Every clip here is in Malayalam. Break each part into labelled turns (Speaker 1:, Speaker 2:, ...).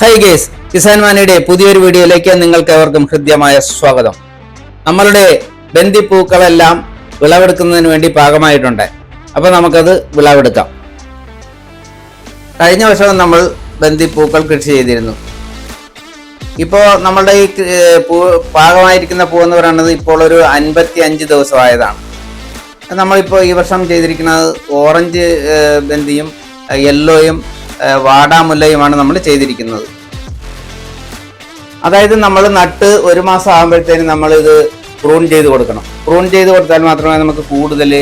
Speaker 1: ഹൈ ഗേസ് കിസാൻ മാനിയുടെ പുതിയൊരു വീഡിയോയിലേക്ക് നിങ്ങൾക്ക് എവർക്കും ഹൃദ്യമായ സ്വാഗതം. നമ്മളുടെ ബന്ദിപ്പൂക്കളെല്ലാം വിളവെടുക്കുന്നതിന് വേണ്ടി പാകമായിട്ടുണ്ട്. അപ്പൊ നമുക്കത് വിളവെടുക്കാം. കഴിഞ്ഞ വർഷം നമ്മൾ ബന്ദിപ്പൂക്കൾ കൃഷി ചെയ്തിരുന്നു. ഇപ്പോൾ നമ്മളുടെ ഈ പൂ പാകമായിരിക്കുന്ന പൂ എന്ന് പറയുന്നത് ഇപ്പോൾ ഒരു അൻപത്തി അഞ്ച് ദിവസമായതാണ്. നമ്മളിപ്പോൾ ഈ വർഷം ചെയ്തിരിക്കുന്നത് ഓറഞ്ച് ബന്ദിയും യെല്ലോയും വാടാമുല്ലയുമാണ് നമ്മൾ ചെയ്തിരിക്കുന്നത്. അതായത് നമ്മൾ നട്ട് ഒരു മാസം ആകുമ്പോഴത്തേനും നമ്മൾ ഇത് പ്രൂൺ ചെയ്ത് കൊടുക്കണം. പ്രൂൺ ചെയ്ത് കൊടുത്താൽ മാത്രമേ നമുക്ക് കൂടുതൽ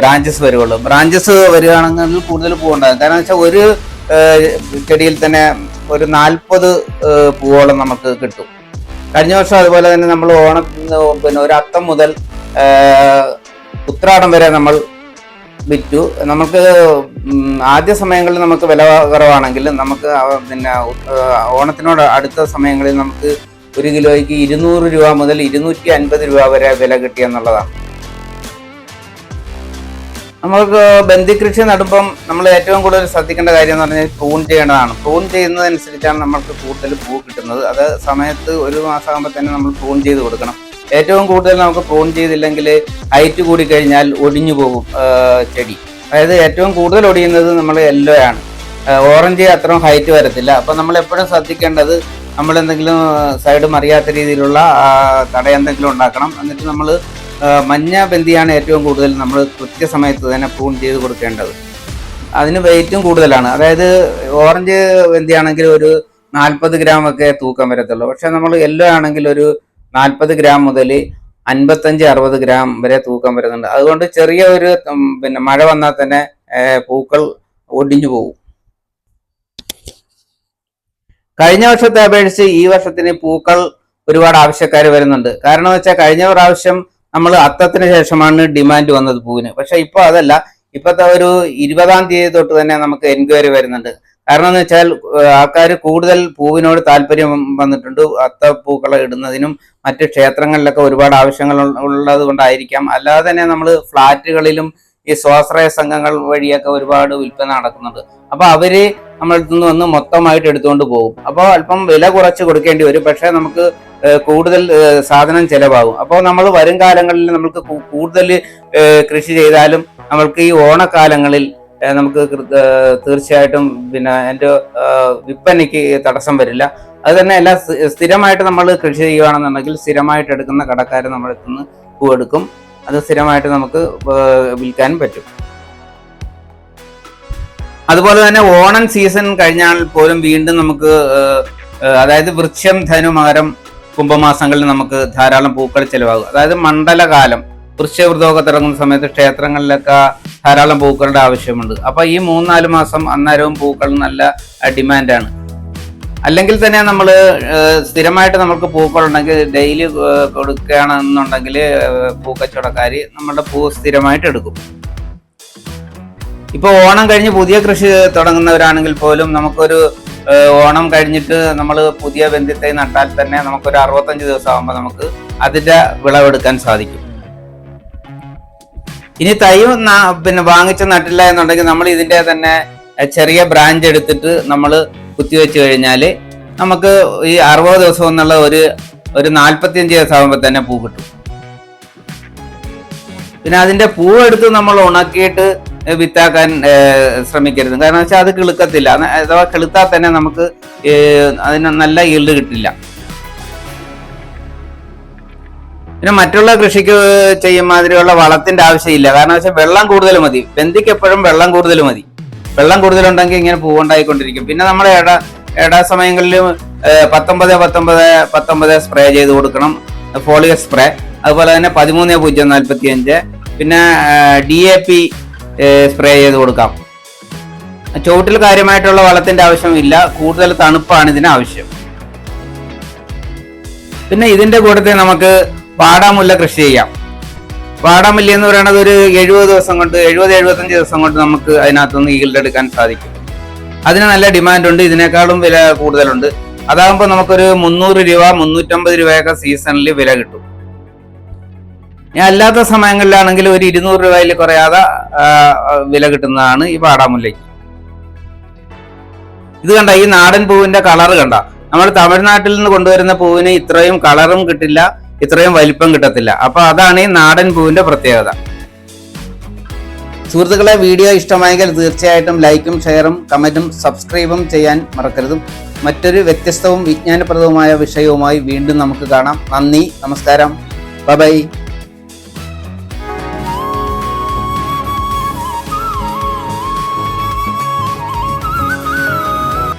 Speaker 1: ബ്രാഞ്ചസ് വരുള്ളൂ. ബ്രാഞ്ചസ് വരികയാണെങ്കിൽ കൂടുതൽ പൂവുണ്ടാകും. കാരണം വെച്ചാൽ ഒരു ചെടിയിൽ തന്നെ ഒരു നാൽപ്പത് പൂവോളം നമുക്ക് കിട്ടും. കഴിഞ്ഞ വർഷം അതുപോലെ തന്നെ നമ്മൾ ഓണം പിന്നെ ഒരു അത്തം മുതൽ ഉത്രാടം വരെ നമ്മൾ വിറ്റു. നമുക്ക് ആദ്യ സമയങ്ങളിൽ നമുക്ക് വില കുറവാണെങ്കിൽ നമുക്ക് പിന്നെ ഓണത്തിനോട് അടുത്ത സമയങ്ങളിൽ നമുക്ക് ഒരു കിലോയ്ക്ക് ഇരുന്നൂറ് രൂപ മുതൽ ഇരുന്നൂറ്റി അൻപത് രൂപ വരെ വില കിട്ടിയെന്നുള്ളതാണ് നമ്മൾക്ക് ബന്ധിക്കൃഷി നടുമ്പം നമ്മൾ ഏറ്റവും കൂടുതൽ ശ്രദ്ധിക്കേണ്ട കാര്യം എന്ന് പറഞ്ഞാൽ പ്രൂൺ ചെയ്യേണ്ടതാണ്. പ്രൂൺ ചെയ്യുന്നതനുസരിച്ചാണ് നമ്മൾക്ക് കൂടുതൽ പൂ കിട്ടുന്നത്. അത് സമയത്ത് ഒരു മാസമാകുമ്പോൾ തന്നെ നമ്മൾ പ്രൂൺ ചെയ്ത് കൊടുക്കണം. ഏറ്റവും കൂടുതൽ നമുക്ക് പ്രൂൺ ചെയ്തില്ലെങ്കിൽ ഹൈറ്റ് കൂടി കഴിഞ്ഞാൽ ഒടിഞ്ഞു പോകും ചെടി. അതായത് ഏറ്റവും കൂടുതൽ ഒടിയുന്നത് നമ്മൾ യെല്ലോ ആണ്. ഓറഞ്ച് അത്രയും ഹൈറ്റ് വരത്തില്ല. അപ്പം നമ്മൾ എപ്പോഴും ശ്രദ്ധിക്കേണ്ടത് നമ്മൾ എന്തെങ്കിലും സൈഡ് മറിയാത്ത രീതിയിലുള്ള ആ, തട എന്തെങ്കിലും ഉണ്ടാക്കണം. എന്നിട്ട് നമ്മൾ മഞ്ഞ ബന്ധിയാണ് ഏറ്റവും കൂടുതൽ നമ്മൾ കൃത്യസമയത്ത് തന്നെ പ്രൂൺ ചെയ്ത് കൊടുക്കേണ്ടത്. അതിന് വെയിറ്റും കൂടുതലാണ്. അതായത് ഓറഞ്ച് ബന്ധിയാണെങ്കിൽ ഒരു നാൽപ്പത് ഗ്രാം ഒക്കെ തൂക്കം വരത്തുള്ളൂ. പക്ഷെ നമ്മൾ യെല്ലോ ആണെങ്കിൽ ഒരു നാൽപ്പത് ഗ്രാം മുതൽ അൻപത്തഞ്ച് അറുപത് ഗ്രാം വരെ തൂക്കം വരുന്നുണ്ട്. അതുകൊണ്ട് ചെറിയ ഒരു പിന്നെ മഴ വന്നാൽ തന്നെ പൂക്കൾ ഒടിഞ്ഞു പോകും. കഴിഞ്ഞ വർഷത്തെ അപേക്ഷിച്ച് ഈ വർഷത്തിന് പൂക്കൾ ഒരുപാട് ആവശ്യക്കാർ വരുന്നുണ്ട്. കാരണം വെച്ചാൽ കഴിഞ്ഞ പ്രാവശ്യം നമ്മൾ അത്തത്തിന് ശേഷമാണ് ഡിമാൻഡ് വന്നത് പൂവിന്. പക്ഷെ ഇപ്പൊ അതല്ല. ഇപ്പോഴത്തെ ഒരു ഇരുപതാം തീയതി തൊട്ട് തന്നെ നമുക്ക് എൻക്വയറി വരുന്നുണ്ട്. കാരണം എന്ന് വെച്ചാൽ ആൾക്കാർ കൂടുതൽ പൂവിനോട് താല്പര്യം വന്നിട്ടുണ്ട്. അത്ത പൂക്കളെ ഇടുന്നതിനും മറ്റ് ക്ഷേത്രങ്ങളിലൊക്കെ ഒരുപാട് ആവശ്യങ്ങൾ ഉള്ള- ഉള്ളത് കൊണ്ടായിരിക്കാം. അല്ലാതെ തന്നെ നമ്മൾ ഫ്ലാറ്റുകളിലും ഈ സ്വാശ്രയ സംഘങ്ങൾ വഴിയൊക്കെ ഒരുപാട് വിൽപ്പന നടക്കുന്നുണ്ട്. അപ്പൊ അവർ നമ്മളടുത്ത് നിന്ന് വന്ന് മൊത്തമായിട്ട് എടുത്തുകൊണ്ട് പോകും. അപ്പോൾ അല്പം വില കുറച്ച് കൊടുക്കേണ്ടി വരും. പക്ഷേ നമുക്ക് കൂടുതൽ സാധനം ചെലവാകും. അപ്പോൾ നമ്മൾ വരും കാലങ്ങളിൽ നമുക്ക് കൂടുതൽ കൃഷി ചെയ്താലും നമ്മൾക്ക് ഈ ഓണക്കാലങ്ങളിൽ നമുക്ക് തീർച്ചയായിട്ടും പിന്നെ എന്റെ വിൽപ്പനയ്ക്ക് തടസ്സം വരില്ല. അത് തന്നെ അല്ല സ്ഥിരമായിട്ട് നമ്മൾ കൃഷി ചെയ്യുകയാണെന്നുണ്ടെങ്കിൽ സ്ഥിരമായിട്ട് എടുക്കുന്ന കടക്കാർ നമ്മുടെ നിന്ന് പൂ എടുക്കും. അത് സ്ഥിരമായിട്ട് നമുക്ക് വിൽക്കാനും പറ്റും. അതുപോലെ തന്നെ ഓണം സീസൺ കഴിഞ്ഞാൽ പോലും വീണ്ടും നമുക്ക് അതായത് വൃക്ഷം ധനു മകരം കുംഭമാസങ്ങളിൽ നമുക്ക് ധാരാളം പൂക്കൾ ചെലവാകും. അതായത് മണ്ഡലകാലം വൃക്ഷവൃതമൊക്കെ തുടങ്ങുന്ന സമയത്ത് ക്ഷേത്രങ്ങളിലൊക്കെ ധാരാളം പൂക്കളുടെ ആവശ്യമുണ്ട്. അപ്പൊ ഈ മൂന്നാൽ മാസം അന്നേരവും പൂക്കൾ നല്ല ഡിമാൻഡാണ്. അല്ലെങ്കിൽ തന്നെ നമ്മൾ സ്ഥിരമായിട്ട് നമുക്ക് പൂക്കൾ ഉണ്ടെങ്കിൽ ഡെയിലി കൊടുക്കുകയാണെന്നുണ്ടെങ്കിൽ പൂക്കച്ചവടക്കാർ നമ്മുടെ പൂ സ്ഥിരമായിട്ട് എടുക്കും. ഇപ്പൊ ഓണം കഴിഞ്ഞ് പുതിയ കൃഷി തുടങ്ങുന്നവരാണെങ്കിൽ പോലും നമുക്കൊരു ഓണം കഴിഞ്ഞിട്ട് നമ്മൾ പുതിയ ബന്ധത്തെ നട്ടാൽ തന്നെ നമുക്കൊരു അറുപത്തഞ്ച് ദിവസം ആകുമ്പോൾ നമുക്ക് അതിന്റെ വിളവെടുക്കാൻ സാധിക്കും. ഇനി തൈ പിന്നെ വാങ്ങിച്ച നട്ടില്ല എന്നുണ്ടെങ്കിൽ നമ്മൾ ഇതിന്റെ തന്നെ ചെറിയ ബ്രാഞ്ച് എടുത്തിട്ട് നമ്മൾ കുത്തിവെച്ച് കഴിഞ്ഞാൽ നമുക്ക് ഈ അറുപത് ദിവസം എന്നുള്ള ഒരു ഒരു നാൽപ്പത്തിയഞ്ച് ദിവസം ആകുമ്പോൾ തന്നെ പൂ കിട്ടും. പിന്നെ അതിന്റെ പൂവെടുത്ത് നമ്മൾ ഉണക്കിയിട്ട് വിത്താക്കാൻ ശ്രമിക്കരുത്. കാരണം വെച്ചാൽ അത് കിളുക്കത്തില്ല. അഥവാ കിളുത്താൽ തന്നെ നമുക്ക് അതിന് നല്ല ഈൽഡ് കിട്ടില്ല. പിന്നെ മറ്റുള്ള കൃഷിക്ക് ചെയ്യും മാതിരിയുള്ള വളത്തിന്റെ ആവശ്യമില്ല. കാരണം വെച്ചാൽ വെള്ളം കൂടുതൽ മതി. വെന്തിക്ക് എപ്പോഴും വെള്ളം കൂടുതൽ മതി. വെള്ളം കൂടുതലുണ്ടെങ്കിൽ ഇങ്ങനെ പൂവുണ്ടായിക്കൊണ്ടിരിക്കും. പിന്നെ നമ്മുടെ ഇട ഇട സമയങ്ങളിൽ പത്തൊമ്പത് പത്തൊമ്പത് പത്തൊമ്പത് സ്പ്രേ ചെയ്ത് കൊടുക്കണം. Foliar spray. അതുപോലെ തന്നെ പതിമൂന്ന് പൂജ്യം നാൽപ്പത്തി അഞ്ച് പിന്നെ ഡി എ പി സ്പ്രേ ചെയ്ത് കൊടുക്കാം. ചുവട്ടിൽ കാര്യമായിട്ടുള്ള വളത്തിന്റെ ആവശ്യമില്ല. കൂടുതൽ തണുപ്പാണ് ഇതിന് ആവശ്യം. പിന്നെ ഇതിന്റെ കൂട്ടത്തിൽ നമുക്ക് വാടാമുല്ല കൃഷി ചെയ്യാം. വാടാമുല്ല എന്ന് പറയുന്നത് ഒരു എഴുപത് ദിവസം കൊണ്ട് എഴുപത് എഴുപത്തഞ്ച് ദിവസം കൊണ്ട് നമുക്ക് അതിനകത്തുനിന്ന് ഈൽഡ് എടുക്കാൻ സാധിക്കും. അതിന് നല്ല ഡിമാൻഡുണ്ട് ഇതിനേക്കാളും വില കൂടുതലുണ്ട്. അതാകുമ്പോൾ നമുക്കൊരു മുന്നൂറ് രൂപ മുന്നൂറ്റമ്പത് രൂപയൊക്കെ സീസണിൽ വില കിട്ടും. ഞാൻ അല്ലാത്ത സമയങ്ങളിലാണെങ്കിൽ ഒരു ഇരുന്നൂറ് രൂപയിൽ കുറയാതെ വില കിട്ടുന്നതാണ് ഈ വാടാമുല്ലയ്ക്ക് ഇത് കണ്ട ഈ നാടൻ പൂവിന്റെ കളർ കണ്ട. നമ്മൾ തമിഴ്നാട്ടിൽ നിന്ന് കൊണ്ടുവരുന്ന പൂവിന് ഇത്രയും കളറും കിട്ടില്ല. ഇത്രയും വലിപ്പം കിട്ടത്തില്ല. അപ്പൊ അതാണ് ഈ നാടൻ പൂവിന്റെ പ്രത്യേകത. സുഹൃത്തുക്കളെ വീഡിയോ ഇഷ്ടമായെങ്കിൽ തീർച്ചയായിട്ടും ലൈക്കും ഷെയറും കമന്റും സബ്സ്ക്രൈബും ചെയ്യാൻ മറക്കരുത്. മറ്റൊരു വ്യത്യസ്തവും വിജ്ഞാനപ്രദവുമായ വിഷയവുമായി വീണ്ടും നമുക്ക് കാണാം. നന്ദി നമസ്കാരം. ബൈ